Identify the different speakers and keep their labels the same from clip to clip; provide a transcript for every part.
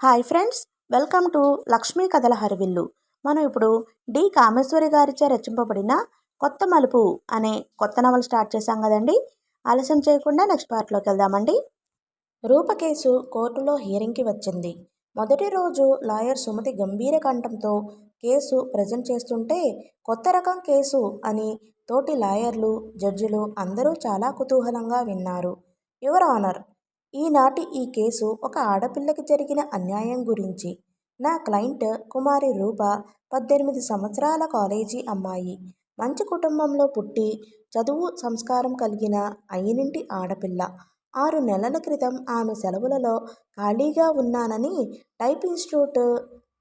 Speaker 1: Hi friends welcome to Lakshmi కథల హరివిల్లు. మనం ఇప్పుడు డి కామేశ్వరి గారిచే రచింపబడిన కొత్త మలుపు అనే కొత్త నవల స్టార్ట్ చేశాం కదండి. ఆలస్యం చేయకుండా నెక్స్ట్ పార్ట్లోకి వెళ్దామండి. రూప కేసు కోర్టులో హియరింగ్కి వచ్చింది. మొదటి రోజు లాయర్ సుమతి గంభీర కంఠంతో కేసు ప్రజెంట్ చేస్తుంటే కొత్త రకం కేసు అని తోటి లాయర్లు జడ్జిలు అందరూ చాలా కుతూహలంగా విన్నారు. యువర్ ఆనర్ ఈనాటి ఈ కేసు ఒక ఆడపిల్లకి జరిగిన అన్యాయం గురించి. నా క్లయింట్ కుమారి రూప పద్దెనిమిది సంవత్సరాల కాలేజీ అమ్మాయి. మంచి కుటుంబంలో పుట్టి చదువు సంస్కారం కలిగిన అయినింటి ఆడపిల్ల. ఆరు నెలల క్రితం ఆమె సెలవులలో ఖాళీగా ఉన్నానని టైప్ ఇన్స్టిట్యూట్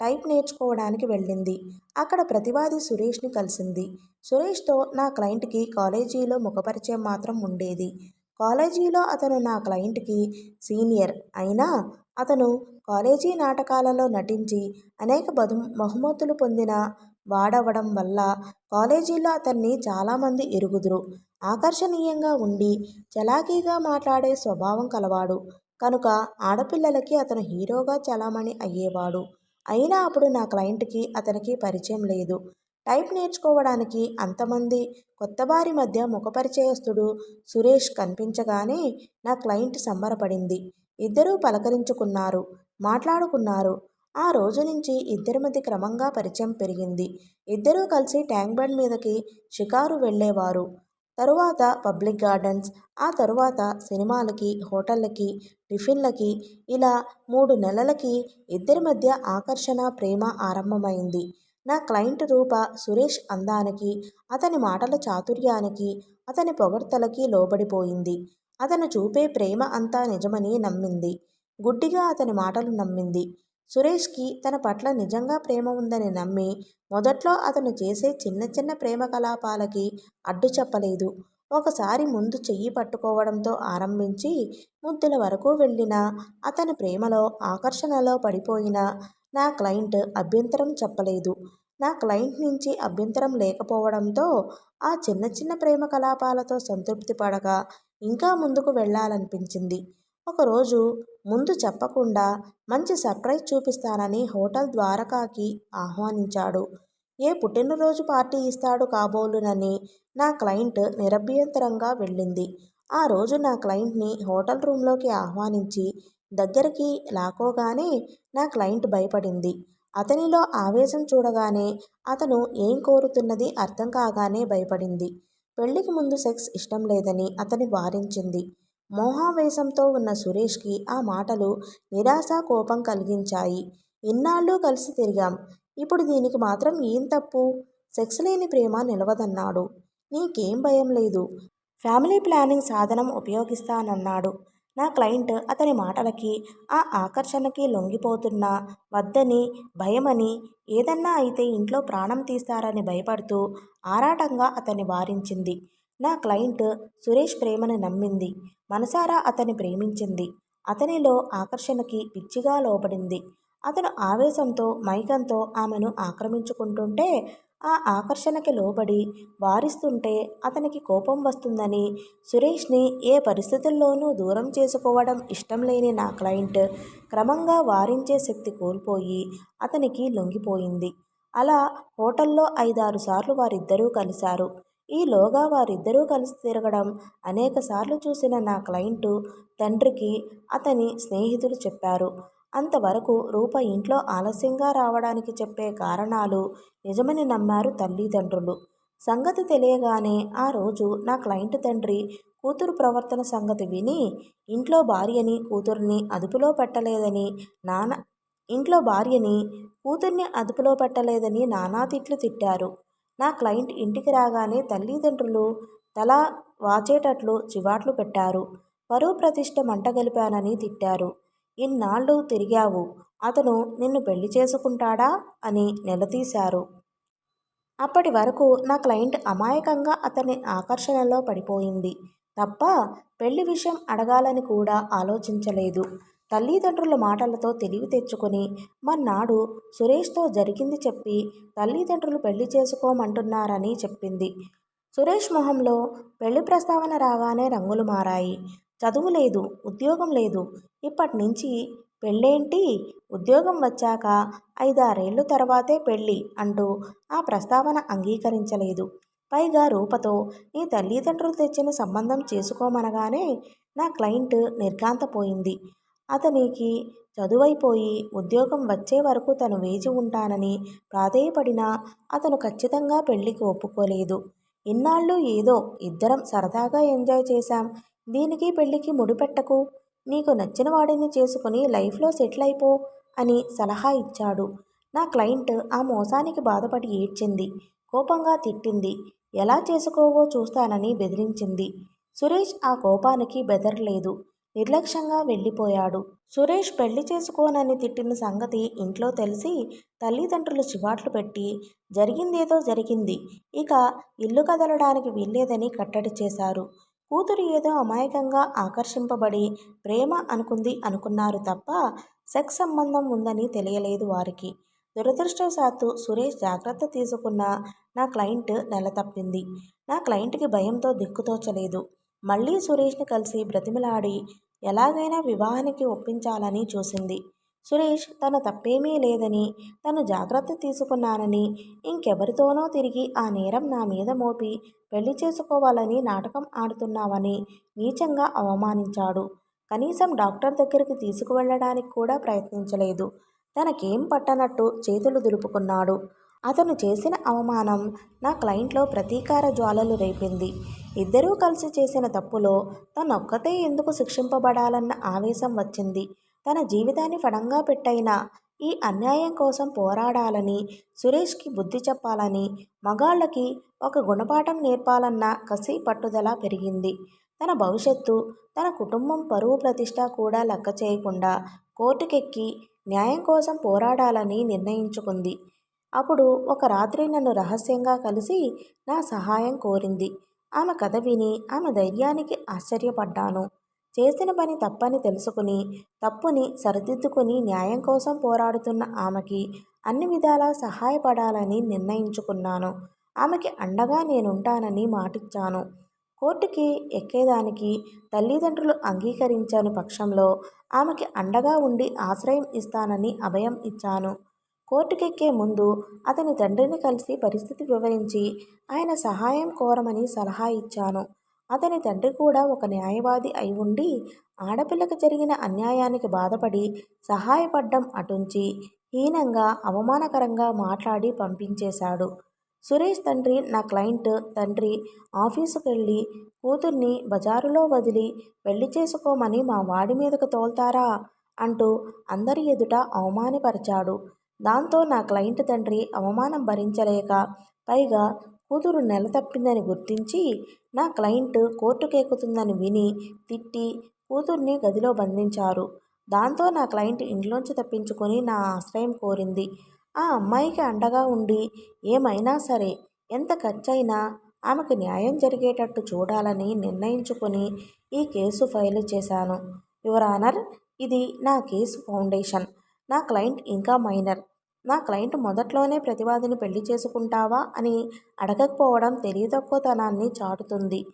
Speaker 1: టైప్ నేర్చుకోవడానికి వెళ్ళింది. అక్కడ ప్రతివాది సురేష్ని కలిసింది. సురేష్తో నా క్లయింట్కి కాలేజీలో ముఖపరిచయం మాత్రం ఉండేది. కాలేజీలో అతను నా క్లయింట్కి సీనియర్. అయినా అతను కాలేజీ నాటకాలలో నటించి అనేక బహు బహుమతులు పొందిన వాడవడం వల్ల కాలేజీలో అతన్ని చాలామంది ఎరుగుదురు. ఆకర్షణీయంగా ఉండి చలాకీగా మాట్లాడే స్వభావం కలవాడు. కనుక ఆడపిల్లలకి అతను హీరోగా చలామణి అయ్యేవాడు. అయినా అప్పుడు నా క్లయింట్కి అతనికి పరిచయం లేదు. టైప్ నేర్చుకోవడానికి అంతమంది కొత్తవారి మధ్య ముఖపరిచయస్తుడు సురేష్ కనిపించగానే నా క్లయింట్ సంబరపడింది. ఇద్దరూ పలకరించుకున్నారు మాట్లాడుకున్నారు. ఆ రోజు నుంచి ఇద్దరి మధ్య క్రమంగా పరిచయం పెరిగింది. ఇద్దరూ కలిసి ట్యాంక్ బండ్ మీదకి షికారు వెళ్ళేవారు. తరువాత పబ్లిక్ గార్డెన్స్ ఆ తరువాత సినిమాలకి హోటళ్ళకి టిఫిన్లకి ఇలా మూడు నెలలకి ఇద్దరి మధ్య ఆకర్షణ ప్రేమ ఆరంభమైంది. నా క్లయింట్ రూప సురేష్ అందానికి అతని మాటల చాతుర్యానికి అతని పొగడ్తలకి లోబడిపోయింది. అతను చూపే ప్రేమ అంతా నిజమని నమ్మింది. గుడ్డిగా అతని మాటలు నమ్మింది. సురేష్కి తన పట్ల నిజంగా ప్రేమ ఉందని నమ్మి మొదట్లో అతను చేసే చిన్న చిన్న ప్రేమ కలాపాలకి అడ్డు చెప్పలేదు. ఒకసారి ముందు చెయ్యి పట్టుకోవడంతో ఆరంభించి ముద్దుల వరకు వెళ్ళిన అతని ప్రేమలో ఆకర్షణలో పడిపోయిన నా క్లయింట్ అభ్యంతరం చెప్పలేదు. నా క్లయింట్ నుంచి అభ్యంతరం లేకపోవడంతో ఆ చిన్న చిన్న ప్రేమ కలాపాలతో సంతృప్తి పడగా ఇంకా ముందుకు వెళ్ళాలనిపించింది. ఒకరోజు ముందు చెప్పకుండా మంచి సర్ప్రైజ్ చూపిస్తానని హోటల్ ద్వారకాకి ఆహ్వానించాడు. ఏ పుట్టినరోజు పార్టీ ఇస్తాడు కాబోలునని నా క్లయింట్ నిరభ్యంతరంగా వెళ్ళింది. ఆ రోజు నా క్లయింట్ని హోటల్ రూమ్లోకి ఆహ్వానించి దగ్గరికి లాకోగానే నా క్లయింట్ భయపడింది. అతనిలో ఆవేశం చూడగానే అతను ఏం కోరుతున్నది అర్థం కాగానే భయపడింది. పెళ్ళికి ముందు సెక్స్ ఇష్టం లేదని అతని వారించింది. మోహావేశంతో ఉన్న సురేష్కి ఆ మాటలు నిరాశ కోపం కలిగించాయి. ఇన్నాళ్ళు కలిసి తిరిగాం. ఇప్పుడు దీనికి మాత్రం ఏం తప్పు? సెక్స్ లేని ప్రేమ నిలవదన్నాడు. నీకేం భయం లేదు. ఫ్యామిలీ ప్లానింగ్ సాధనం ఉపయోగిస్తానన్నాడు. నా క్లయింట్ అతని మాటలకి ఆ ఆకర్షణకి లొంగిపోతున్నా వద్దని భయమని ఏదన్నా అయితే ఇంట్లో ప్రాణం తీస్తారని భయపడుతూ ఆరాటంగా అతన్ని వారించింది. నా క్లయింట్ సురేష్ ప్రేమను నమ్మింది. మనసారా అతని ప్రేమించింది. అతనిలో ఆకర్షణకి పిచ్చిగా లోపడింది అతను ఆవేశంతో మైకంతో ఆమెను ఆక్రమించుకుంటుంటే ఆ ఆకర్షణకి లోబడి వారిస్తుంటే అతనికి కోపం వస్తుందని సురేష్ని ఏ పరిస్థితుల్లోనూ దూరం చేసుకోవడం ఇష్టం లేని నా క్లయింట్ క్రమంగా వారించే శక్తి కోల్పోయి అతనికి లొంగిపోయింది. అలా హోటల్లో ఐదారు సార్లు వారిద్దరూ కలిశారు. ఈలోగా వారిద్దరూ కలిసి తిరగడం అనేకసార్లు చూసిన నా క్లయింటు తండ్రికి అతని స్నేహితులు చెప్పారు. అంతవరకు రూప ఇంట్లో ఆలస్యంగా రావడానికి చెప్పే కారణాలు నిజమని నమ్మారు తల్లిదండ్రులు. సంగతి తెలియగానే ఆ రోజు నా క్లయింట్ తండ్రి కూతురు ప్రవర్తన సంగతి విని ఇంట్లో భార్యని కూతుర్ని అదుపులో పెట్టలేదని నాన్న ఇంట్లో భార్యని కూతుర్ని అదుపులో పెట్టలేదని నానా తిట్లు తిట్టారు. నా క్లయింట్ ఇంటికి రాగానే తల్లిదండ్రులు తల వాచేటట్లు చివాట్లు పెట్టారు. పరువు ప్రతిష్ట మంటగలిపానని తిట్టారు. ఇన్నాళ్ళు తిరిగావు? అతను నిన్ను పెళ్ళి చేసుకుంటాడా? అని నిలదీశారు. అప్పటి వరకు నా క్లయింట్ అమాయకంగా అతని ఆకర్షణలో పడిపోయింది. తప్ప పెళ్ళి విషయం అడగాలని కూడా ఆలోచించలేదు. తల్లిదండ్రుల మాటలతో తెలివి తెచ్చుకొని మన్నాడు సురేష్తో జరిగింది చెప్పి తల్లిదండ్రులు పెళ్ళి చేసుకోమంటున్నారని చెప్పింది. సురేష్ మొహంలో పెళ్ళి ప్రస్తావన రాగానే రంగులు మారాయి. చదువు లేదు ఉద్యోగం లేదు. ఇప్పటి నుంచి పెళ్ళేంటి? ఉద్యోగం వచ్చాక ఐదారేళ్ళు తర్వాతే పెళ్ళి అంటూ ఆ ప్రస్తావన అంగీకరించలేదు. పైగా రూపతో నీ తల్లిదండ్రులు తెచ్చిన సంబంధం చేసుకోమనగానే నా క్లయింట్ నిర్ఘాంతపోయింది. అతనికి చదువైపోయి ఉద్యోగం వచ్చే వరకు తను వేచి ఉంటానని ప్రాధేయపడినా అతను ఖచ్చితంగా పెళ్ళికి ఒప్పుకోలేదు. ఇన్నాళ్ళు ఏదో ఇద్దరం సరదాగా ఎంజాయ్ చేశాం. దీనికి పెళ్ళికి ముడిపెట్టకు నీకు నచ్చిన వాడిని చేసుకుని లైఫ్లో సెటిల్ అయిపో అని సలహా ఇచ్చాడు. నా క్లయింట్ ఆ మోసానికి బాధపడి ఏడ్చింది. కోపంగా తిట్టింది. ఎలా చేసుకోవో చూస్తానని బెదిరించింది. సురేష్ ఆ కోపానికి బెదరలేదు. నిర్లక్ష్యంగా వెళ్ళిపోయాడు. సురేష్ పెళ్ళి చేసుకోనని తిట్టిన సంగతి ఇంట్లో తెలిసి తల్లిదండ్రులు చివాట్లు పెట్టి జరిగిందేదో జరిగింది. ఇక ఇల్లు కదలడానికి వీల్లేదని కట్టడి చేశారు. కూతురు ఏదో అమాయకంగా ఆకర్షింపబడి ప్రేమ అనుకుంది అనుకున్నారు తప్ప సెక్స్ సంబంధం ఉందని తెలియలేదు వారికి. దురదృష్టవశాత్తు సురేష్ జాగ్రత్త తీసుకున్న నా క్లయింట్ నెల తప్పింది. నా క్లయింట్కి భయంతో దిక్కుతోచలేదు. మళ్ళీ సురేష్ని కలిసి బ్రతిమిలాడి ఎలాగైనా వివాహానికి ఒప్పించాలని చూసింది. సురేష్ తన తప్పేమీ లేదని తను జాగ్రత్త తీసుకున్నానని ఇంకెవరితోనో తిరిగి ఆ నేరం నా మీద మోపి పెళ్ళి చేసుకోవాలని నాటకం ఆడుతున్నావని నీచంగా అవమానించాడు. కనీసం డాక్టర్ దగ్గరికి తీసుకువెళ్ళడానికి కూడా ప్రయత్నించలేదు. తనకేం పట్టనట్టు చేతులు దులుపుకున్నాడు. అతను చేసిన అవమానం నా క్లయింట్లో ప్రతీకార జ్వాలలు రేపింది. ఇద్దరూ కలిసి చేసిన తప్పులో తనొక్కతే ఎందుకు శిక్షింపబడాలన్న ఆవేశం వచ్చింది. తన జీవితాన్ని ఫడంగా పెట్టైనా ఈ అన్యాయం కోసం పోరాడాలని సురేష్కి బుద్ధి చెప్పాలని మగాళ్ళకి ఒక గుణపాఠం నేర్పాలన్న కసి పట్టుదల పెరిగింది. తన భవిష్యత్తు తన కుటుంబం పరువు ప్రతిష్ట కూడా లెక్క చేయకుండా కోర్టుకెక్కి న్యాయం కోసం పోరాడాలని నిర్ణయించుకుంది. అప్పుడు ఒక రాత్రి నన్ను రహస్యంగా కలిసి నా సహాయం కోరింది. ఆమె కథ విని ఆమె ధైర్యానికి ఆశ్చర్యపడ్డాను. చేసిన పని తప్పని తెలుసుకుని తప్పుని సరిదిద్దుకుని న్యాయం కోసం పోరాడుతున్న ఆమెకి అన్ని విధాలా సహాయపడాలని నిర్ణయించుకున్నాను. ఆమెకి అండగా నేనుంటానని మాటిచ్చాను. కోర్టుకి ఎక్కేదానికి తల్లిదండ్రులు అంగీకరించని పక్షంలో ఆమెకి అండగా ఉండి ఆశ్రయం ఇస్తానని అభయం ఇచ్చాను. కోర్టుకెక్కే ముందు అతని తండ్రిని కలిసి పరిస్థితి వివరించి ఆయన సహాయం కోరమని సలహా ఇచ్చాను. అతని తండ్రి కూడా ఒక న్యాయవాది అయి ఉండి ఆడపిల్లకు జరిగిన అన్యాయానికి బాధపడి సహాయపడ్డం అటుంచి హీనంగా అవమానకరంగా మాట్లాడి పంపించేశాడు. సురేష్ తండ్రి నా క్లయింట్ తండ్రి ఆఫీసుకు వెళ్ళి కూతుర్ని బజారులో వదిలి పెళ్ళి చేసుకోమని మా వాడి మీదకు తోల్తారా? అంటూ అందరి ఎదుట అవమానపరిచాడు. దాంతో నా క్లయింట్ తండ్రి అవమానం భరించలేక పైగా కూతురు నెల తప్పిందని గుర్తించి నా క్లయింట్ కోర్టుకెక్కుతుందని విని తిట్టి కూతుర్ని గదిలో బంధించారు. దాంతో నా క్లయింట్ ఇంట్లోంచి తప్పించుకొని నా ఆశ్రయం కోరింది. ఆ అమ్మాయికి అండగా ఉండి ఏమైనా సరే ఎంత ఖర్చైనా ఆమెకు న్యాయం జరిగేటట్టు చూడాలని నిర్ణయించుకొని ఈ కేసు ఫైల్ చేశాను. యువర్ ఆనర్ ఇది నా కేసు ఫౌండేషన్. నా క్లయింట్ ఇంకా మైనర్. నా క్లయింట్ మొదట్లోనే ప్రతివాదిని పెళ్ళి చేసుకుంటావా అని అడగకపోవడం తెలియతక్కువతనాన్ని చాటుతుంది.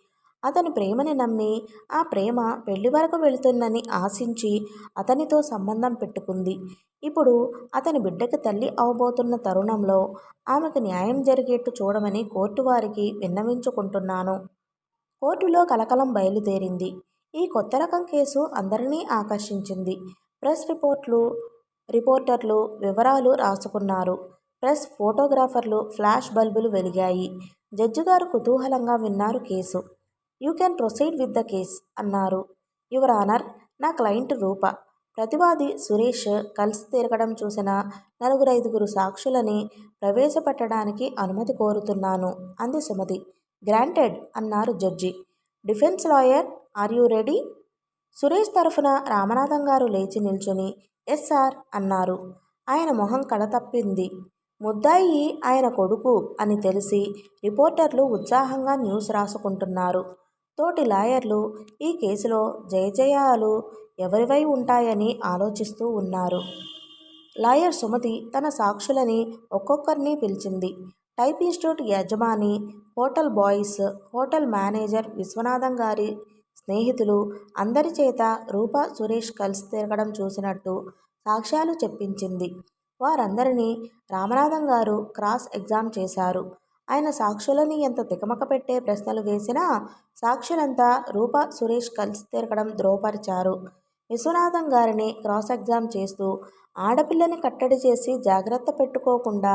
Speaker 1: అతని ప్రేమని నమ్మి ఆ ప్రేమ పెళ్ళి వరకు వెళుతుందని ఆశించి అతనితో సంబంధం పెట్టుకుంది. ఇప్పుడు అతని బిడ్డకి తల్లి అవబోతున్న తరుణంలో ఆమెకు న్యాయం జరిగేట్టు చూడమని కోర్టు వారికి విన్నవించుకుంటున్నాను. కోర్టులో కలకలం బయలుదేరింది. ఈ కొత్త రకం కేసు అందరినీ ఆకర్షించింది. ప్రెస్ రిపోర్ట్లు రిపోర్టర్లు వివరాలు రాసుకున్నారు. ప్రెస్ ఫోటోగ్రాఫర్లు ఫ్లాష్ బల్బులు వెలిగాయి. జడ్జి గారు కుతూహలంగా విన్నారు case. You can proceed with the case అన్నారు. యువర్ ఆనర్ నా క్లయింట్ రూప. ప్రతివాది సురేష్ కలిసి తిరగడం చూసిన నలుగురు ఐదుగురు సాక్షులని ప్రవేశపెట్టడానికి అనుమతి కోరుతున్నాను అంది సుమతి. గ్రాంటెడ్ అన్నారు judge. Defence lawyer are you ready? Suresh తరఫున రామనాథం గారు లేచి నిల్చుని ఎస్ సార్ అన్నారు. ఆయన మొహం కడతప్పింది. ముద్దాయి ఆయన కొడుకు అని తెలిసి రిపోర్టర్లు ఉత్సాహంగా న్యూస్ రాసుకుంటున్నారు. తోటి లాయర్లు ఈ కేసులో జయజయాలు ఎవరివై ఉంటాయని ఆలోచిస్తూ ఉన్నారు. లాయర్ సుమతి తన సాక్షులని ఒక్కొక్కరిని పిలిచింది. టైప్ ఇన్స్టిట్యూట్ యజమాని hotel boys hotel manager Vishwanatham గారి స్నేహితులు అందరి చేత రూప సురేష్ కలిసి తిరగడం చూసినట్టు సాక్ష్యాలు చెప్పించింది. వారందరినీ రామనాథం గారు క్రాస్ ఎగ్జామ్ చేశారు. ఆయన సాక్షులని ఎంత తికమక పెట్టే ప్రశ్నలు వేసినా సాక్షులంతా రూప సురేష్ కలిసి తిరగడం ద్రోపరిచారు విశ్వనాథం గారిని క్రాస్ ఎగ్జామ్ చేస్తూ ఆడపిల్లని కట్టడి చేసి జాగ్రత్త పెట్టుకోకుండా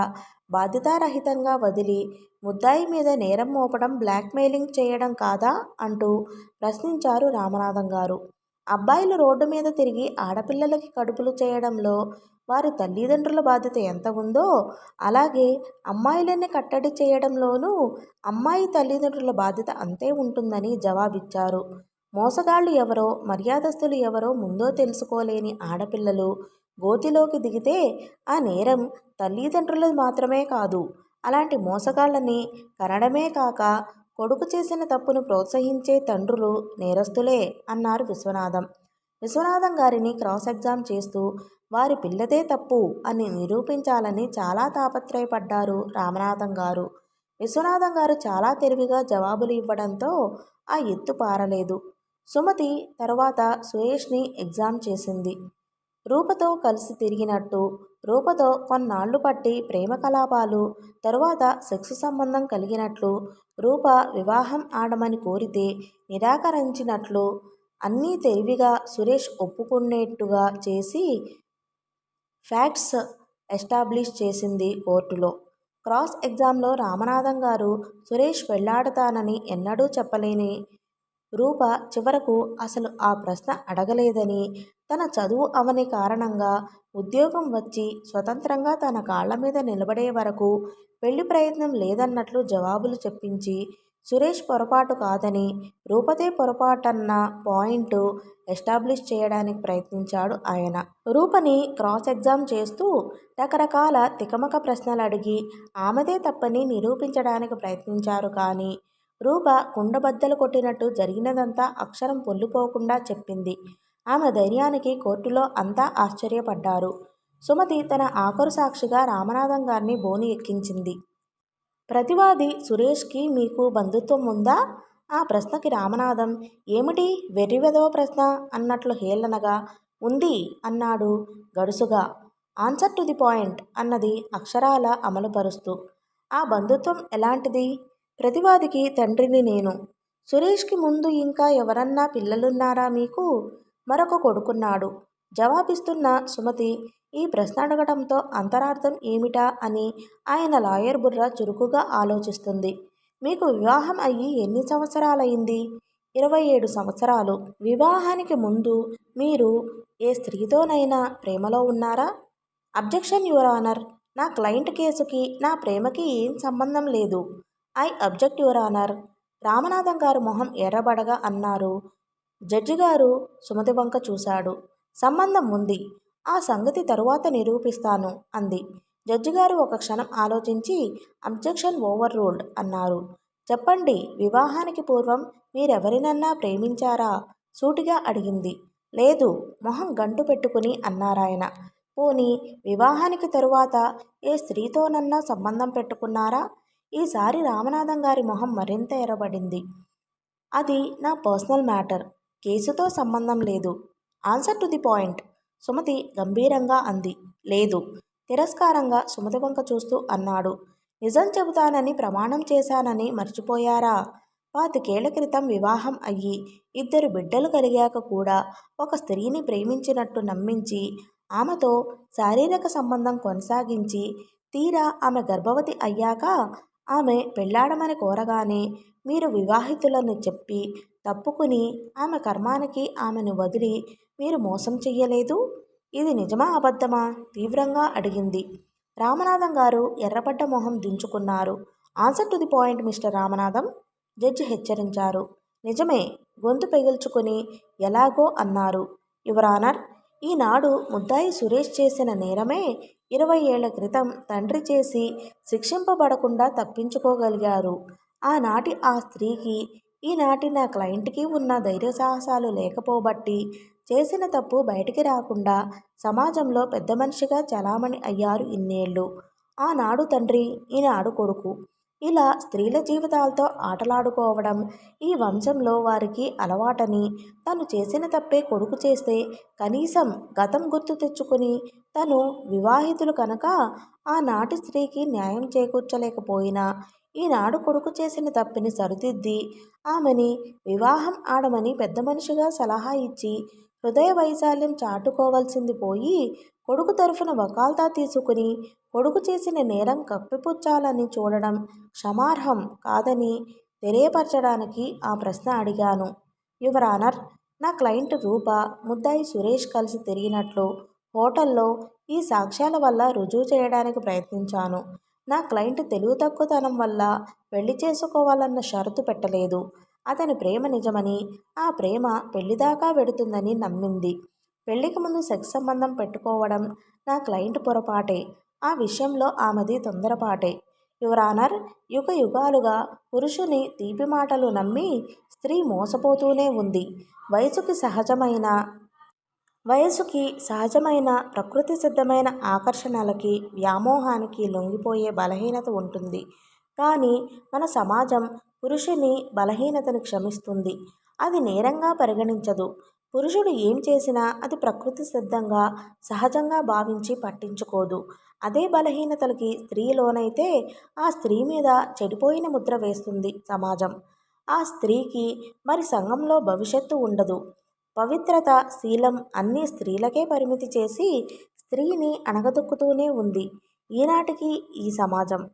Speaker 1: బాధ్యతారహితంగా వదిలి ముద్దాయి మీద నేరం మోపడం బ్లాక్మెయిలింగ్ చేయడం కాదా అంటూ ప్రశ్నించారు రామనాథం గారు. అబ్బాయిలు రోడ్డు మీద తిరిగి ఆడపిల్లలకి కడుపులు చేయడంలో వారి తల్లిదండ్రుల బాధ్యత ఎంత ఉందో అలాగే అమ్మాయిలని కట్టడి చేయడంలోనూ అమ్మాయి తల్లిదండ్రుల బాధ్యత అంతే ఉంటుందని జవాబిచ్చారు. మోసగాళ్ళు ఎవరో మర్యాదస్తులు ఎవరో ముందో తెలుసుకోలేని ఆడపిల్లలు గోతిలోకి దిగితే ఆ నేరం తల్లిదండ్రులది మాత్రమే కాదు. అలాంటి మోసగాళ్ళని కనడమే కాక కొడుకు చేసిన తప్పును ప్రోత్సహించే తండ్రులు నేరస్తులే అన్నారు విశ్వనాథం. విశ్వనాథం గారిని క్రాస్ ఎగ్జామ్ చేస్తూ వారి పిల్లదే తప్పు అని నిరూపించాలని చాలా తాపత్రయపడ్డారు రామనాథం గారు. విశ్వనాథం గారు చాలా తెలివిగా జవాబులు ఇవ్వడంతో ఆ ఎత్తు పారలేదు. సుమతి తర్వాత సుయేష్ని ఎగ్జామ్ చేసింది. రూపతో కలిసి తిరిగినట్టు రూపతో కొన్నాళ్ళు పట్టి ప్రేమ కలాపాలు తరువాత సెక్స్ సంబంధం కలిగినట్లు రూప వివాహం ఆడమని కోరితే నిరాకరించినట్లు అన్నీ తెలివిగా సురేష్ ఒప్పుకునేట్టుగా చేసి ఫ్యాక్ట్స్ ఎస్టాబ్లిష్ చేసింది కోర్టులో. క్రాస్ ఎగ్జామ్లో రామనాథం గారు సురేష్ పెళ్ళాడతానని ఎన్నడూ చెప్పలేని రూప చివరకు అసలు ఆ ప్రశ్న అడగలేదని తన చదువు అవని కారణంగా ఉద్యోగం వచ్చి స్వతంత్రంగా తన కాళ్ళ మీద నిలబడే వరకు పెళ్ళి ప్రయత్నం లేదన్నట్లు జవాబులు చెప్పించి సురేష్ పొరపాటు కాదని రూపతే పొరపాటన్న పాయింట్ ఎస్టాబ్లిష్ చేయడానికి ప్రయత్నించాడు ఆయన. రూపని క్రాస్ ఎగ్జామ్ చేస్తూ రకరకాల తికమక ప్రశ్నలు అడిగి ఆమెదే తప్పని నిరూపించడానికి ప్రయత్నించారు కానీ రూప కుండబద్దలు కొట్టినట్టు జరిగినదంతా అక్షరం పొల్లిపోకుండా చెప్పింది. ఆమె ధైర్యానికి కోర్టులో అంతా ఆశ్చర్యపడ్డారు. సుమతి తన ఆఖరు సాక్షిగా రామనాథం గారిని బోని ఎక్కించింది. ప్రతివాది సురేష్కి మీకు బంధుత్వం ఉందా? ఆ ప్రశ్నకి రామనాథం ఏమిటి వెర్రివెదవ ప్రశ్న అన్నట్లు హేళనగా ఉంది అన్నాడు గడుసుగా. ఆన్సర్ టు ది పాయింట్ అన్నది అక్షరాల అమలుపరుస్తూ. ఆ బంధుత్వం ఎలాంటిది? ప్రతివాదికి తండ్రిని నేను. సురేష్కి ముందు ఇంకా ఎవరన్నా పిల్లలున్నారా మీకు? మరొక కొడుకున్నాడు. జవాబిస్తున్న సుమతి ఈ ప్రశ్న అడగడంతో అంతరార్థం ఏమిటా అని ఆయన లాయర్ బుర్ర చురుకుగా ఆలోచిస్తుంది. మీకు వివాహం అయ్యి ఎన్ని సంవత్సరాలైంది? ఇరవై ఏడు సంవత్సరాలు. వివాహానికి ముందు మీరు ఏ స్త్రీతోనైనా ప్రేమలో ఉన్నారా? Objection your honour. నా క్లయింట్ కేసుకి నా ప్రేమకి ఏం సంబంధం లేదు. I object your honour Ramanatham గారు మొహం ఎర్రబడగా అన్నారు. జడ్జి గారు సుమతి వంక చూశాడు. సంబంధం ఉంది. ఆ సంగతి తరువాత నిరూపిస్తాను అంది. జడ్జి గారు ఒక క్షణం ఆలోచించి అబ్జెక్షన్ ఓవర్ రూల్డ్ అన్నారు. చెప్పండి వివాహానికి పూర్వం మీరెవరినన్నా ప్రేమించారా? సూటిగా అడిగింది. లేదు మొహం గంటు పెట్టుకుని అన్నారాయన. పోనీ వివాహానికి తరువాత ఏ స్త్రీతోనన్నా సంబంధం పెట్టుకున్నారా? ఈసారి రామనాథం గారి మొహం మరింత ఎరబడింది అది నా పర్సనల్ మ్యాటర్. కేసుతో సంబంధం లేదు. Answer to the point. Sumathi గంభీరంగా అంది. లేదు. తిరస్కారంగా సుమతి వంక చూస్తూ అన్నాడు. నిజం చెబుతానని ప్రమాణం చేశానని మర్చిపోయారా? పాతికేళ్ళ క్రితం వివాహం అయ్యి ఇద్దరు బిడ్డలు కలిగాక కూడా ఒక స్త్రీని ప్రేమించినట్టు నమ్మించి ఆమెతో శారీరక సంబంధం కొనసాగించి తీరా ఆమె గర్భవతి అయ్యాక ఆమె పెళ్ళాడమని కోరగానే మీరు వివాహితులని చెప్పి తప్పుకుని ఆమె కర్మానికి ఆమెను వదిలి మీరు మోసం చెయ్యలేదు? ఇది నిజమా అబద్ధమా? తీవ్రంగా అడిగింది. రామనాథం గారు ఎర్రబడ్డ మొహం దించుకున్నారు. Answer to the point mister Ramanatham judge హెచ్చరించారు. నిజమే గొంతు పెగుల్చుకుని ఎలాగో అన్నారు. యువర్ ఆనర్ ఈనాడు ముద్దాయి సురేష్ చేసిన నేరమే ఇరవై ఏళ్ళ క్రితం తండ్రి చేసి శిక్షింపబడకుండా తప్పించుకోగలిగారు. ఆనాటి ఆ స్త్రీకి ఈనాటి నా క్లయింట్కి ఉన్న ధైర్య సాహసాలు లేకపోబట్టి చేసిన తప్పు బయటికి రాకుండా సమాజంలో పెద్ద మనిషిగా చలామణి అయ్యారు ఇన్నేళ్ళు ఆనాడు తండ్రి ఈనాడు కొడుకు. ఇలా స్త్రీల జీవితాలతో ఆటలాడుకోవడం ఈ వంశంలో వారికి అలవాటని తను చేసిన తప్పే కొడుకు చేస్తే కనీసం గతం గుర్తు తెచ్చుకుని తను వివాహితులు కనుక ఆనాటి స్త్రీకి న్యాయం చేకూర్చలేకపోయినా ఈనాడు కొడుకు చేసిన తప్పిని సరిదిద్ది ఆమెని వివాహం ఆడమని పెద్ద మనిషిగా సలహా ఇచ్చి హృదయ వైశాల్యం చాటుకోవాల్సింది పోయి కొడుకు తరఫున వకాల్తా తీసుకుని కొడుకు చేసిన నేరం కప్పిపుచ్చాలని చూడడం క్షమార్హం కాదని తెలియపరచడానికి ఆ ప్రశ్న అడిగాను. యువర్ ఆనర్ నా క్లయింట్ రూప ముద్దాయి సురేష్ కలిసి తిరిగినట్లు హోటల్లో ఈ సాక్ష్యాల వల్ల రుజువు చేయడానికి ప్రయత్నించాను. నా క్లయింట్ తెలివి తక్కువతనం వల్ల పెళ్ళి చేసుకోవాలన్న షరతు పెట్టలేదు. అతని ప్రేమ నిజమని ఆ ప్రేమ పెళ్ళిదాకా వెడుతుందని నమ్మింది. పెళ్ళికి ముందు సెక్స్ సంబంధం పెట్టుకోవడం నా క్లయింట్ పొరపాటే. ఆ విషయంలో ఆమెది తొందరపాటే. యువర్ ఆనర్ యుగ యుగాలుగా పురుషుని తీపి మాటలు నమ్మి స్త్రీ మోసపోతూనే ఉంది. వయసుకి సహజమైన వయసుకి సహజమైన ప్రకృతి సిద్ధమైన ఆకర్షణలకి వ్యామోహానికి లొంగిపోయే బలహీనత ఉంటుంది. కానీ మన సమాజం పురుషుని బలహీనతను క్షమిస్తుంది. అది నేరంగా పరిగణించదు. పురుషుడు ఏం చేసినా అది ప్రకృతి సిద్ధంగా సహజంగా భావించి పట్టించుకోదు. అదే బలహీనతలకి స్త్రీలోనైతే ఆ స్త్రీ మీద చెడిపోయిన ముద్ర వేస్తుంది సమాజం. ఆ స్త్రీకి మరి సంఘంలో భవిష్యత్తు ఉండదు. పవిత్రత శీలం అన్ని స్త్రీలకే పరిమితి చేసి స్త్రీని అణగదొక్కుతూనే ఉంది ఈనాటికి ఈ సమాజం.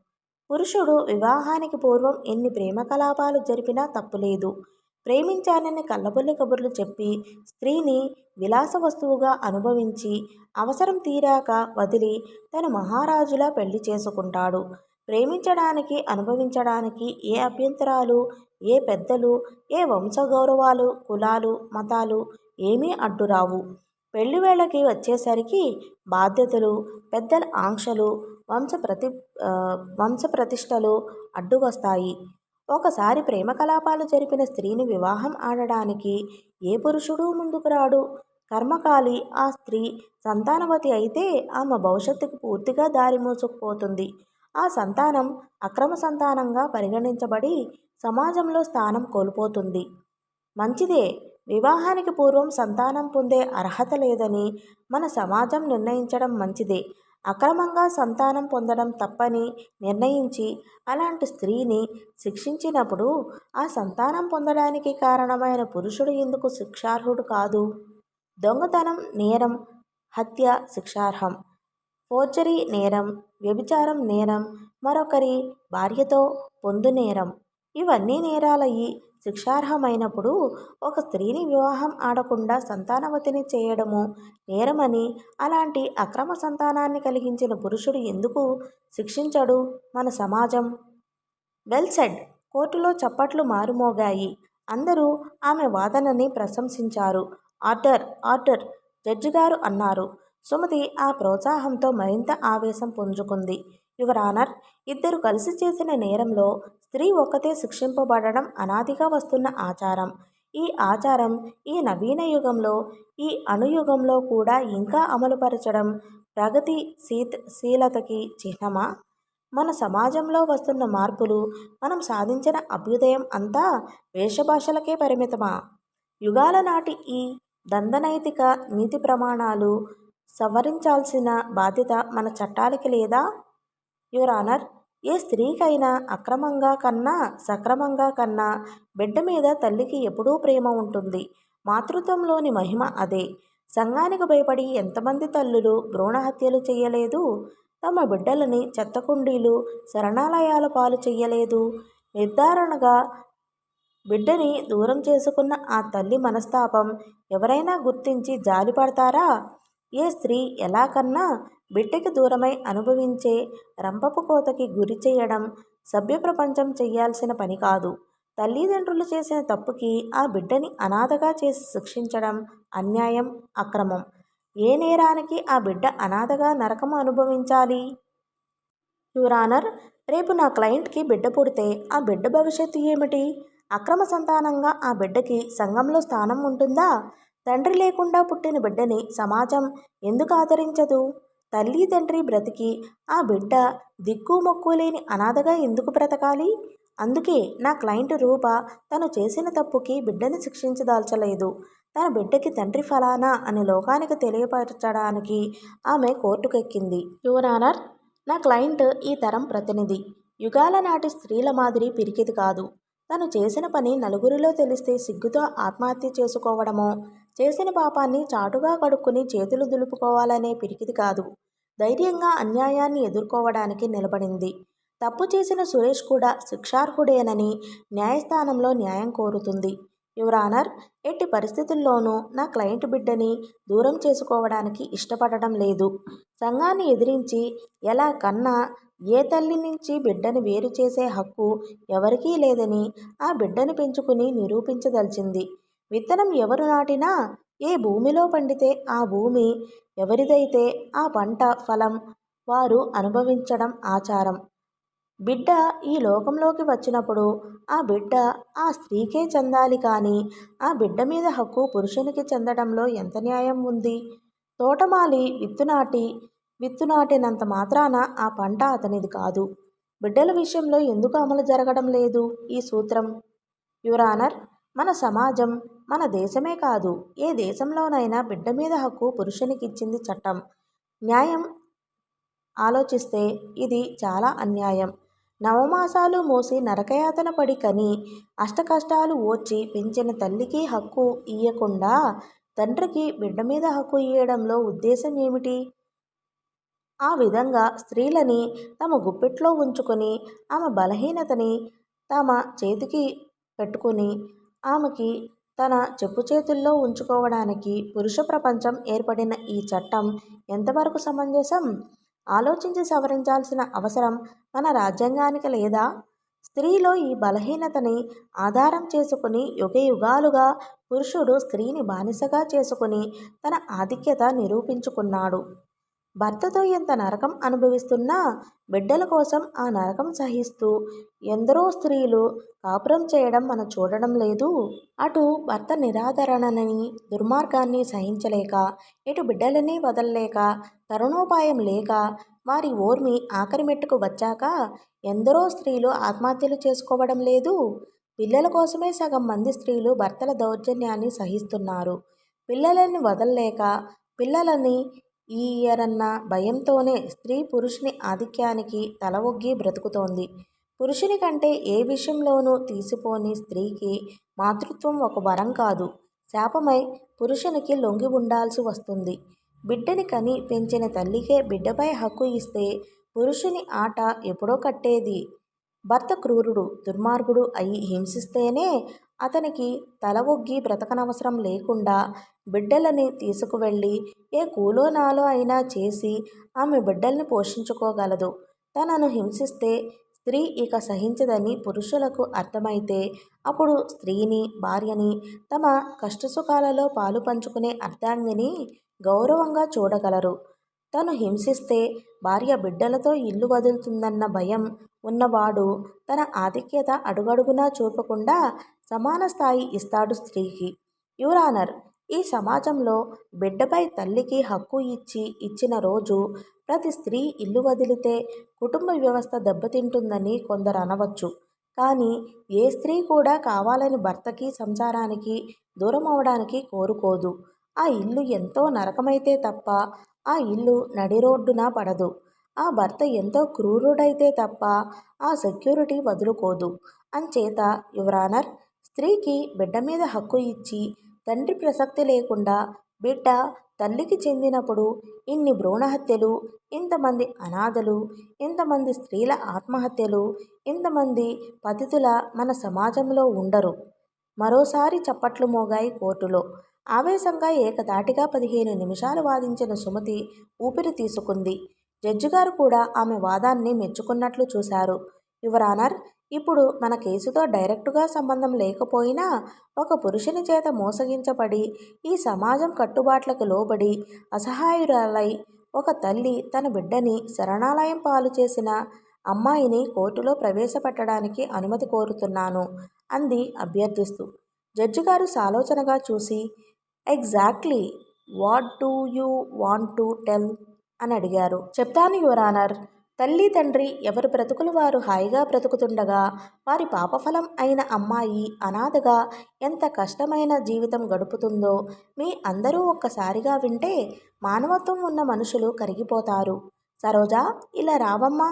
Speaker 1: పురుషుడు వివాహానికి పూర్వం ఎన్ని ప్రేమ కలాపాలు జరిపినా తప్పులేదు. ప్రేమించానని కళ్ళబొల్లి కబుర్లు చెప్పి స్త్రీని విలాస వస్తువుగా అనుభవించి అవసరం తీరాక వదిలి తను మహారాజులా పెళ్ళి చేసుకుంటాడు. ప్రేమించడానికి అనుభవించడానికి ఏ అభ్యంతరాలు ఏ పెద్దలు ఏ వంశగౌరవాలు కులాలు మతాలు ఏమీ అడ్డురావు. పెళ్ళి వేళకి వచ్చేసరికి బాధ్యతలు పెద్దల ఆంక్షలు వంశ ప్రతి వంశ ప్రతిష్టలు అడ్డు వస్తాయి ఒకసారి ప్రేమ కలాపాలు జరిపిన స్త్రీని వివాహం ఆడడానికి ఏ పురుషుడు ముందుకు రాడు? కర్మకాలి ఆ స్త్రీ సంతానవతి అయితే ఆమె భవిష్యత్తుకు పూర్తిగా దారి మూసుకుపోతుంది. ఆ సంతానం అక్రమ సంతానంగా పరిగణించబడి సమాజంలో స్థానం కోల్పోతుంది. మంచిదే. వివాహానికి పూర్వం సంతానం పొందే అర్హత లేదని మన సమాజం నిర్ణయించడం మంచిదే. అక్రమంగా సంతానం పొందడం తప్పని నిర్ణయించి అలాంటి స్త్రీని శిక్షించినప్పుడు ఆ సంతానం పొందడానికి కారణమైన పురుషుడు ఎందుకు శిక్షార్హుడు కాదు. దొంగతనం నేరం హత్య శిక్షార్హం ఫోర్జరీ నేరం వ్యభిచారం నేరం మరొకరి భార్యతో పొందు నేరం ఇవన్నీ నేరాలయ్యి శిక్షార్హమైనప్పుడు ఒక స్త్రీని వివాహం ఆడకుండా సంతానవతిని చేయడము నేరమని అలాంటి అక్రమ సంతానాన్ని కలిగించిన పురుషుడు ఎందుకు శిక్షించడు మన సమాజం? వెల్ సెడ్ కోర్టులో చప్పట్లు మారుమోగాయి. అందరూ ఆమె వాదనని ప్రశంసించారు. ఆర్డర్ ఆర్డర్ జడ్జి గారు అన్నారు. సుమతి ఆ ప్రోత్సాహంతో మరింత ఆవేశం పుంజుకుంది. యువర్ ఆనర్ ఇద్దరు కలిసి చేసిన నేరంలో స్త్రీ ఒక్కతే శిక్షింపబడడం అనాదిగా వస్తున్న ఆచారం. ఈ ఆచారం ఈ నవీన యుగంలో ఈ అణుయుగంలో కూడా ఇంకా అమలుపరచడం ప్రగతి శీత్ శీలతకి చిహ్నమా? మన సమాజంలో వస్తున్న మార్పులు మనం సాధించిన అభ్యుదయం అంతా వేషభాషలకే పరిమితమా? యుగాల నాటి ఈ దందనైతిక నీతి ప్రమాణాలు సవరించాల్సిన బాధ్యత మన చట్టాలకి లేదా? యువర్ ఆనర్ ఏ స్త్రీకైనా అక్రమంగా కన్నా సక్రమంగా కన్నా బిడ్డ మీద తల్లికి ఎప్పుడూ ప్రేమ ఉంటుంది. మాతృత్వంలోని మహిమ అదే. సంఘానికి భయపడి ఎంతమంది తల్లులు భ్రూణహత్యలు చేయలేదు? తమ బిడ్డలని చెత్తకుండీలు శరణాలయాల పాలు చెయ్యలేదు నిర్ధారణగా బిడ్డని దూరం చేసుకున్న ఆ తల్లి మనస్తాపం ఎవరైనా గుర్తించి జాలిపడతారా? ఏ స్త్రీ ఎలా కన్నా బిడ్డకి దూరమై అనుభవించే రంపపు కోతకి గురి చేయడం సభ్య ప్రపంచం చెయ్యాల్సిన పని కాదు. తల్లిదండ్రులు చేసిన తప్పుకి ఆ బిడ్డని అనాథగా చేసి శిక్షించడం అన్యాయం అక్రమం. ఏ నేరానికి ఆ బిడ్డ అనాథగా నరకం అనుభవించాలి? యురానర్ రేపు నా క్లయింట్కి బిడ్డ పుడితే ఆ బిడ్డ భవిష్యత్తు ఏమిటి? అక్రమ సంతానంగా ఆ బిడ్డకి సంఘంలో స్థానం ఉంటుందా? తండ్రి లేకుండా పుట్టిన బిడ్డని సమాజం ఎందుకు ఆదరించదు? తల్లి తండ్రి బ్రతికి ఆ బిడ్డ దిక్కు మొక్కు లేని అనాథగా ఎందుకు బ్రతకాలి? అందుకే నా క్లయింట్ రూప తను చేసిన తప్పుకి బిడ్డని శిక్షించదాల్చలేదు. తన బిడ్డకి తండ్రి ఫలానా అని లోకానికి తెలియపరచడానికి ఆమె కోర్టుకెక్కింది. యువర్ ఆనర్ నా క్లయింట్ ఈ తరం ప్రతినిధి. యుగాల నాటి స్త్రీల మాదిరి పిరికిది కాదు. తను చేసిన పని నలుగురిలో తెలిస్తే సిగ్గుతో ఆత్మహత్య చేసుకోవడమో చేసిన పాపాన్ని చాటుగా కడుక్కుని చేతులు దులుపుకోవాలనే పిరికిది కాదు. ధైర్యంగా అన్యాయాన్ని ఎదుర్కోవడానికి నిలబడింది. తప్పు చేసిన సురేష్ కూడా శిక్షార్హుడేనని న్యాయస్థానంలో న్యాయం కోరుతుంది. యువర్ ఆనర్ ఎట్టి పరిస్థితుల్లోనూ నా క్లయింట్ బిడ్డని దూరం చేసుకోవడానికి ఇష్టపడటం లేదు. సంఘాన్ని ఎదిరించి ఎలా కన్నా ఏ తల్లి నుంచి బిడ్డని వేరు చేసే హక్కు ఎవరికీ లేదని ఆ బిడ్డను పెంచుకుని నిరూపించదలిచింది. విత్తనం ఎవరు నాటినా ఏ భూమిలో పండితే ఆ భూమి ఎవరిదైతే ఆ పంట ఫలం వారు అనుభవించడం ఆచారం. బిడ్డ ఈ లోకంలోకి వచ్చినప్పుడు ఆ బిడ్డ ఆ స్త్రీకే చెందాలి కానీ ఆ బిడ్డ మీద హక్కు పురుషునికి చెందడంలో ఎంత న్యాయం ఉంది? తోటమాలి విత్తునాటి విత్తునాటినంత మాత్రాన ఆ పంట అతనిది కాదు. బిడ్డల విషయంలో ఎందుకు అమలు జరగడం లేదు ఈ సూత్రం? యురానర్ మన సమాజం మన దేశమే కాదు ఏ దేశంలోనైనా బిడ్డ మీద హక్కు పురుషునికి ఇచ్చింది చట్టం. న్యాయం ఆలోచిస్తే ఇది చాలా అన్యాయం. నవమాసాలు మోసి నరకయాతన పడి కని అష్టకష్టాలు ఓర్చి పెంచిన తల్లికి హక్కు ఇయ్యకుండా తండ్రికి బిడ్డ మీద హక్కు ఇయ్యడంలో ఉద్దేశం ఏమిటి? ఆ విధంగా స్త్రీలని తమ గుప్పెట్లో ఉంచుకొని ఆమె బలహీనతని తమ చేతికి పెట్టుకుని ఆమెకి తన చెప్పు చేతుల్లో ఉంచుకోవడానికి పురుష ప్రపంచం ఏర్పడిన ఈ చట్టం ఎంతవరకు సమంజసం? ఆలోచించి సవరించాల్సిన అవసరం మన రాజ్యాంగానికి లేదా? స్త్రీలో ఈ బలహీనతని ఆధారం చేసుకుని యుగ యుగాలుగా పురుషుడు స్త్రీని బానిసగా చేసుకుని తన ఆధిక్యత నిరూపించుకున్నాడు. భర్తతో ఎంత నరకం అనుభవిస్తున్నా బిడ్డల కోసం ఆ నరకం సహిస్తూ ఎందరో స్త్రీలు కాపురం చేయడం మనం చూడడం లేదు. అటు భర్త నిరాదరణని దుర్మార్గాన్ని సహించలేక ఇటు బిడ్డలని వదలలేక తరుణోపాయం లేక వారి ఓర్మి ఆఖరి మెట్టుకు వచ్చాక ఎందరో స్త్రీలు ఆత్మహత్యలు చేసుకోవడం లేదు. పిల్లల కోసమే సగం మంది స్త్రీలు భర్తల దౌర్జన్యాన్ని సహిస్తున్నారు. పిల్లలని వదలలేక పిల్లలని ఈయరన్న భయంతోనే స్త్రీ పురుషుని ఆధిక్యానికి తల ఒగ్గి బ్రతుకుతోంది. పురుషుని కంటే ఏ విషయంలోనూ తీసిపోని స్త్రీకి మాతృత్వం ఒక వరం కాదు. శాపమై పురుషునికి లొంగి ఉండాల్సి వస్తుంది. బిడ్డని కని పెంచిన తల్లికే బిడ్డపై హక్కు ఇస్తే పురుషుని ఆట ఎప్పుడో కట్టేది. భర్త క్రూరుడు దుర్మార్గుడు అయి హింసిస్తేనే అతనికి తల ఒగ్గి బ్రతకనవసరం లేకుండా బిడ్డలని తీసుకువెళ్ళి ఏ కూలో నాలో అయినా చేసి ఆమె బిడ్డల్ని పోషించుకోగలదు. తనను హింసిస్తే స్త్రీ ఇక సహించదని పురుషులకు అర్థమైతే అప్పుడు స్త్రీని భార్యని తమ కష్టసుఖాలలో పాలు పంచుకునే అర్ధాంగిని గౌరవంగా చూడగలరు. తను హింసిస్తే భార్య బిడ్డలతో ఇల్లు వదులుతుందన్న భయం ఉన్నవాడు తన ఆధిక్యత అడుగడుగునా చూపకుండా సమాన స్థాయి ఇస్తాడు స్త్రీకి. యువరానర్ ఈ సమాజంలో బిడ్డపై తల్లికి హక్కు ఇచ్చి ఇచ్చిన రోజు ప్రతి స్త్రీ ఇల్లు వదిలితే కుటుంబ వ్యవస్థ దెబ్బతింటుందని కొందరు అనవచ్చు. కానీ ఏ స్త్రీ కూడా కావాలని భర్తకి సంసారానికి దూరం అవడానికి కోరుకోదు. ఆ ఇల్లు ఎంతో నరకమైతే తప్ప ఆ ఇల్లు నడి రోడ్డున పడదు. ఆ భర్త ఎంతో క్రూరుడైతే తప్ప ఆ సెక్యూరిటీ వదులుకోదు. అంచేత యువరానర్ స్త్రీకి బిడ్డ మీద హక్కు ఇచ్చి తండ్రి ప్రసక్తి లేకుండా బిడ్డ తల్లికి చెందినప్పుడు ఇన్ని భ్రూణహత్యలు ఇంతమంది అనాథలు ఇంతమంది స్త్రీల ఆత్మహత్యలు ఇంతమంది పతితుల మన సమాజంలో ఉండరు. మరోసారి చప్పట్లు మోగాయి కోర్టులో. ఆవేశంగా ఏకదాటిగా పదిహేను నిమిషాలు వాదించిన సుమతి ఊపిరి తీసుకుంది. జడ్జిగారు కూడా ఆమె వాదాన్ని మెచ్చుకున్నట్లు చూశారు. యువరానర్ ఇప్పుడు మన కేసుతో డైరెక్టుగా సంబంధం లేకపోయినా ఒక పురుషుని చేత మోసగించబడి ఈ సమాజం కట్టుబాట్లకు లోబడి అసహాయురాలై ఒక తల్లి తన బిడ్డని శరణాలయం పాలు చేసిన అమ్మాయిని కోర్టులో ప్రవేశపెట్టడానికి అనుమతి కోరుతున్నాను అంది అభ్యర్థిస్తూ. జడ్జి గారు సాలోచనగా చూసి exactly what do you want to tell? అని అడిగారు. చెప్తాను యువరానర్. తల్లి తండ్రి ఎవరు బ్రతుకులు వారు హాయిగా బ్రతుకుతుండగా వారి పాపఫలం అయిన అమ్మాయి అనాథగా ఎంత కష్టమైన జీవితం గడుపుతుందో మీ అందరూ ఒక్కసారిగా వింటే మానవత్వం ఉన్న మనుషులు కరిగిపోతారు. సరోజా ఇలా రావమ్మా.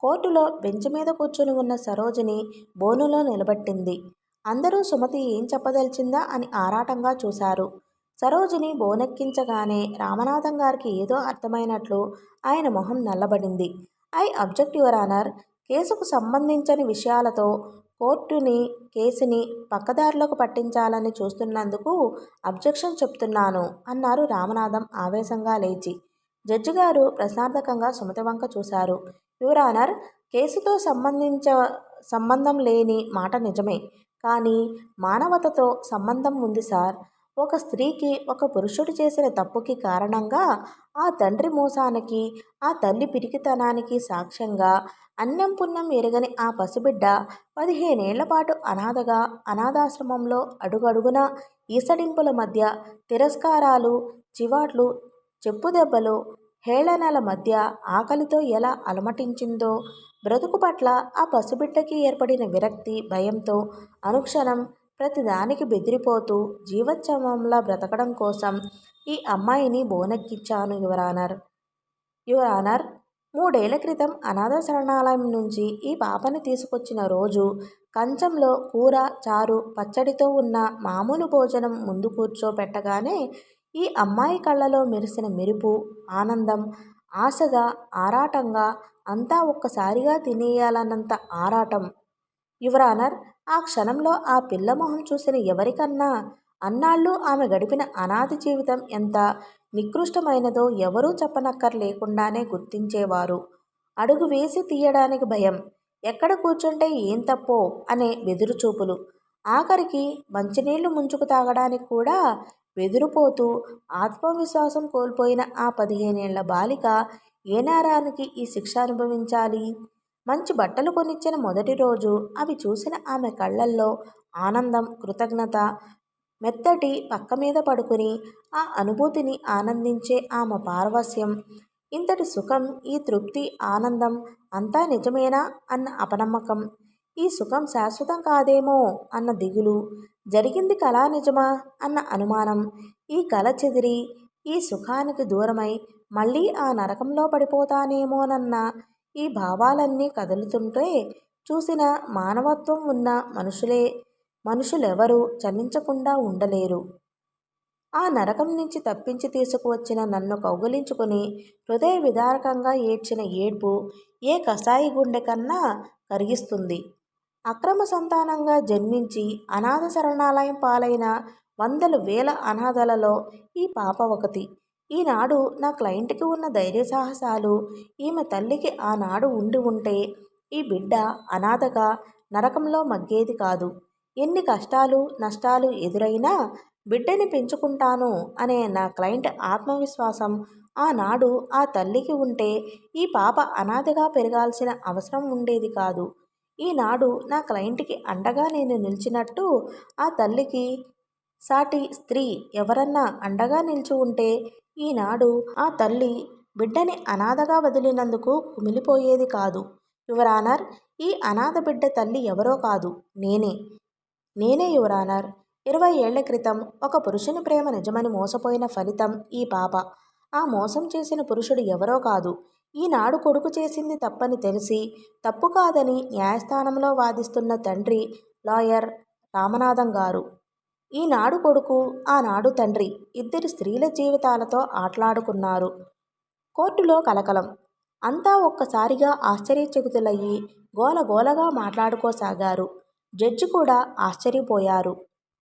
Speaker 1: కోర్టులో బెంచ్ మీద కూర్చుని ఉన్న సరోజిని బోనులో నిలబెట్టింది. అందరూ సుమతి ఏం చెప్పదలిచిందా అని ఆరాటంగా చూశారు. సరోజిని బోనెక్కించగానే రామనాథం గారికి ఏదో అర్థమైనట్లు ఆయన మొహం నల్లబడింది. I object your honour. కేసుకు సంబంధించని విషయాలతో కోర్టుని కేసుని పక్కదారులకు పట్టించాలని చూస్తున్నందుకు అబ్జెక్షన్ చెప్తున్నాను అన్నారు రామనాథం ఆవేశంగా లేచి. జడ్జి గారు ప్రశాంతకంగా సుమత వంక చూశారు. యువర్ ఆనర్ కేసుతో సంబంధించ సంబంధం లేని మాట నిజమే కానీ మానవతతో సంబంధం ఉంది సార్. ఒక స్త్రీకి ఒక పురుషుడు చేసిన తప్పుకి కారణంగా ఆ తండ్రి మోసానికి ఆ తల్లి పిరికితనానికి సాక్ష్యంగా అన్నం పుణ్యం ఎరగని ఆ పసిబిడ్డ పదిహేనేళ్ళ పాటు అనాథగా అనాథాశ్రమంలో అడుగడుగున ఈసడింపుల మధ్య తిరస్కారాలు చివాట్లు చెప్పుదెబ్బలు హేళనల మధ్య ఆకలితో ఎలా అలమటించిందో బ్రతుకు పట్ల ఆ పసిబిడ్డకి ఏర్పడిన విరక్తి భయంతో అనుక్షణం ప్రతిదానికి బెదిరిపోతూ జీవోత్సవంలా బ్రతకడం కోసం ఈ అమ్మాయిని బోనెక్కిచ్చాను యువరానర్ యువరానర్ మూడేళ్ళ క్రితం అనాథ శరణాలయం నుంచి ఈ పాపని తీసుకొచ్చిన రోజు కంచంలో కూర చారు పచ్చడితో ఉన్న మామూలు భోజనం ముందు కూర్చోపెట్టగానే ఈ అమ్మాయి కళ్ళలో మెరిసిన మెరుపు ఆనందం ఆశగా ఆరాటంగా అంతా ఒక్కసారిగా తినేయాలన్నంత ఆరాటం. యువరానర్ ఆ క్షణంలో ఆ పిల్ల మొహం చూసిన ఎవరికన్నా అన్నాళ్ళు ఆమె గడిపిన అనాథి జీవితం ఎంత నికృష్టమైనదో ఎవరూ చెప్పనక్కర్లేకుండానే గుర్తించేవారు. అడుగు వేసి తీయడానికి భయం. ఎక్కడ కూర్చుంటే ఏం తప్పో అనే వెదురుచూపులు. ఆఖరికి మంచినీళ్ళు ముంచుకు తాగడానికి కూడా వెదురుపోతూ ఆత్మవిశ్వాసం కోల్పోయిన ఆ పదిహేనేళ్ళ బాలిక ఏ నేరానికి ఈ శిక్ష అనుభవించాలి? మంచి బట్టలు కొనిచ్చిన మొదటి రోజు అవి చూసిన ఆమె కళ్ళల్లో ఆనందం కృతజ్ఞత మెత్తటి పక్క మీద పడుకుని ఆ అనుభూతిని ఆనందించే ఆమె పారవస్యం ఇంతటి సుఖం ఈ తృప్తి ఆనందం అంతా నిజమేనా? అన్న అపనమ్మకం. ఈ సుఖం శాశ్వతం కాదేమో? అన్న దిగులు. జరిగింది కళా నిజమా? అన్న అనుమానం. ఈ కళ చెదిరి ఈ సుఖానికి దూరమై మళ్ళీ ఆ నరకంలో పడిపోతానేమోనన్న ఈ భావాలన్నీ కదులుతుంటే చూసిన మానవత్వం ఉన్న మనుషులే మనుషులెవరూ చలించకుండా ఉండలేరు. ఆ నరకం నుంచి తప్పించి తీసుకువచ్చిన నన్ను కౌగులించుకుని హృదయ విదారకంగా ఏడ్చిన ఏడ్పు ఏ కషాయి గుండె కన్నా కరిగిస్తుంది. అక్రమ సంతానంగా జన్మించి అనాథ శరణాలయం పాలైన వందల వేల అనాథలలో ఈ పాప ఒకటి. ఈనాడు నా క్లయింట్కి ఉన్న ధైర్య సాహసాలు ఈమె తల్లికి ఆనాడు ఉండి ఉంటే ఈ బిడ్డ అనాథగా నరకంలో మగ్గేది కాదు. ఎన్ని కష్టాలు నష్టాలు ఎదురైనా బిడ్డని పెంచుకుంటాను అనే నా క్లయింట్ ఆత్మవిశ్వాసం ఆనాడు ఆ తల్లికి ఉంటే ఈ పాప అనాథగా పెరగాల్సిన అవసరం ఉండేది కాదు. ఈనాడు నా క్లయింట్కి అండగా నేను నిలిచినట్టు ఆ తల్లికి సాటి స్త్రీ ఎవరన్నా అండగా నిలిచి ఉంటే ఈనాడు ఆ తల్లి బిడ్డని అనాథగా వదిలినందుకు కుమిలిపోయేది కాదు. యువరానర్ ఈ అనాథ బిడ్డ తల్లి ఎవరో కాదు. నేనే. నేనే యువరానర్. ఇరవై ఏళ్ళ క్రితం ఒక పురుషుని ప్రేమ నిజమని మోసపోయిన ఫలితం ఈ పాప. ఆ మోసం చేసిన పురుషుడు ఎవరో కాదు. ఈనాడు కొడుకు చేసింది తప్పని తెలిసి తప్పు కాదని న్యాయస్థానంలో వాదిస్తున్న తండ్రి లాయర్ రామనాథం గారు. ఈనాడు కొడుకు ఆనాడు తండ్రి ఇద్దరు స్త్రీల జీవితాలతో ఆటలాడుకున్నారు. కోర్టులో కలకలం. అంతా ఒక్కసారిగా ఆశ్చర్యచకితులయ్యి గోలగోలగా మాట్లాడుకోసాగారు. జడ్జి కూడా ఆశ్చర్యపోయారు.